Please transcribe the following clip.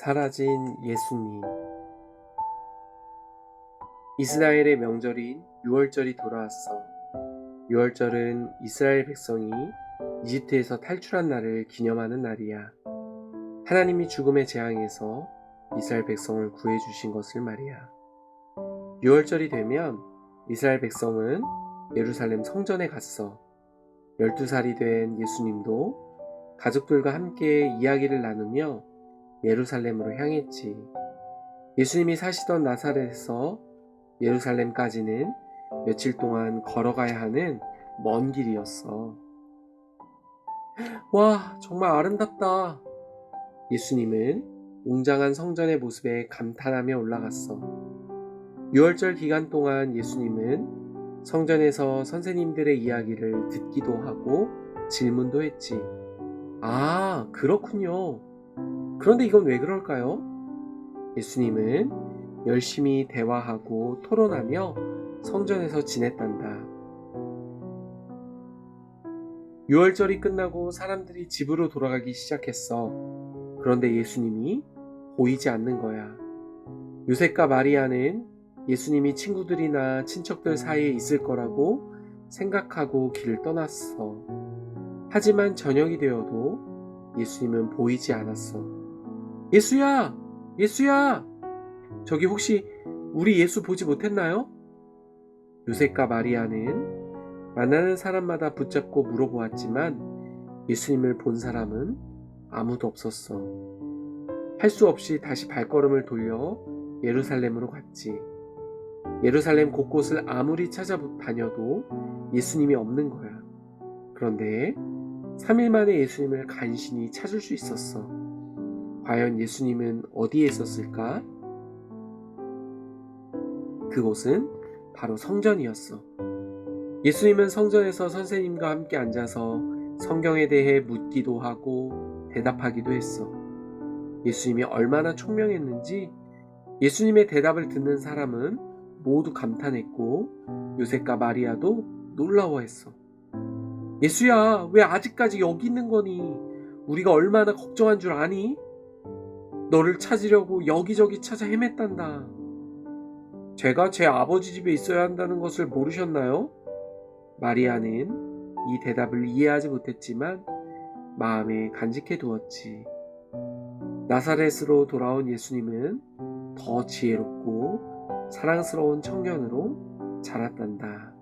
사라진 예수님 이스라엘의 명절인 6월절이 돌아왔어. 6월절은 이스라엘 백성이 이집트에서 탈출한 날을 기념하는 날이야. 하나님이 죽음의 재앙에서 이스라엘 백성을 구해 주신 것을 말이야. 6월절이 되면 이스라엘 백성은 예루살렘 성전에 갔어. 12살이 된 예수님도 가족들과 함께 이야기를 나누며 예루살렘으로 향했지. 예수님이 사시던 나사렛에서 예루살렘까지는 며칠 동안 걸어가야 하는 먼 길이었어. 와, 정말 아름답다. 예수님은 웅장한 성전의 모습에 감탄하며 올라갔어. 6월절 기간 동안 예수님은 성전에서 선생님들의 이야기를 듣기도 하고 질문도 했지. 아, 그렇군요. 그런데 이건 왜 그럴까요? 예수님은 열심히 대화하고 토론하며 성전에서 지냈단다. 6월절이 끝나고 사람들이 집으로 돌아가기 시작했어. 그런데 예수님이 보이지 않는 거야. 요셉과 마리아는 예수님이 친구들이나 친척들 사이에 있을 거라고 생각하고 길을 떠났어. 하지만 저녁이 되어도 예수님은 보이지 않았어. 예수야! 예수야! 저기 혹시 우리 예수 보지 못했나요? 요셉과 마리아는 만나는 사람마다 붙잡고 물어보았지만 예수님을 본 사람은 아무도 없었어. 할 수 없이 다시 발걸음을 돌려 예루살렘으로 갔지. 예루살렘 곳곳을 아무리 찾아다녀도 예수님이 없는 거야. 그런데 3일 만에 예수님을 간신히 찾을 수 있었어. 과연 예수님은 어디에 있었을까? 그곳은 바로 성전이었어. 예수님은 성전에서 선생님과 함께 앉아서 성경에 대해 묻기도 하고 대답하기도 했어. 예수님이 얼마나 총명했는지 예수님의 대답을 듣는 사람은 모두 감탄했고 요셉과 마리아도 놀라워했어. 예수야, 왜 아직까지 여기 있는 거니? 우리가 얼마나 걱정한 줄 아니? 너를 찾으려고 여기저기 찾아 헤맸단다. 제가 제 아버지 집에 있어야 한다는 것을 모르셨나요? 마리아는 이 대답을 이해하지 못했지만 마음에 간직해 두었지. 나사렛으로 돌아온 예수님은 더 지혜롭고 사랑스러운 청년으로 자랐단다.